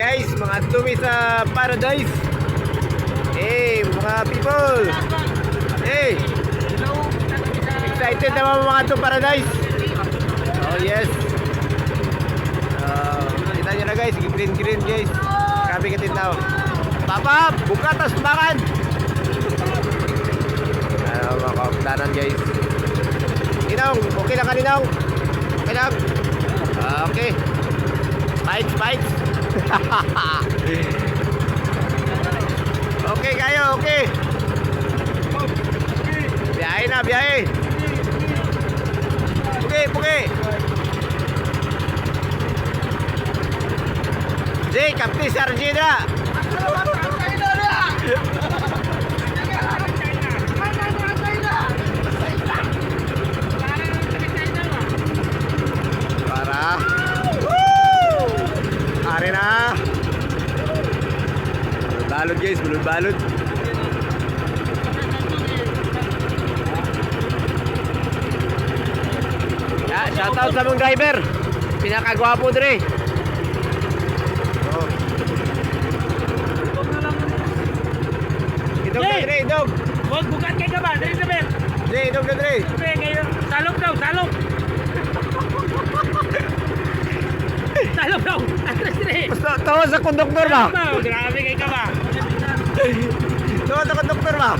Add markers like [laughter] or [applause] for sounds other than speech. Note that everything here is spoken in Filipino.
Guys, mga tumi sa paradise. Hey, mga people. Hey, excited naman mga to paradise. Oh yes. Uh, kita nyo na guys, green green guys. Grabe katin tao. Papa, buka tas makan. Ano mga kaupdanan guys. Ninong, okay lang ka Ninong? Okay lang? Ah, okay. Fights, fights. [laughs] okay kayo, okay. Biyahe na, biyahe. Pugi, pugi. Jay, Kapti Sargina. Para. Balot guys, balot balot. Ya, shoutout sa mong driver. Pinakagwapo dire. Oh. Idog na dire, idog. Huwag bukat kay ka ba? Dali sa bet. Jay, idog na dire. Pre, ngayon. Salok daw, salok. salok [laughs] daw. Atras dire. Basta tawa sa konduktor ba? Ba, Grabe kay ka ba? Tawa sa konduktor ba?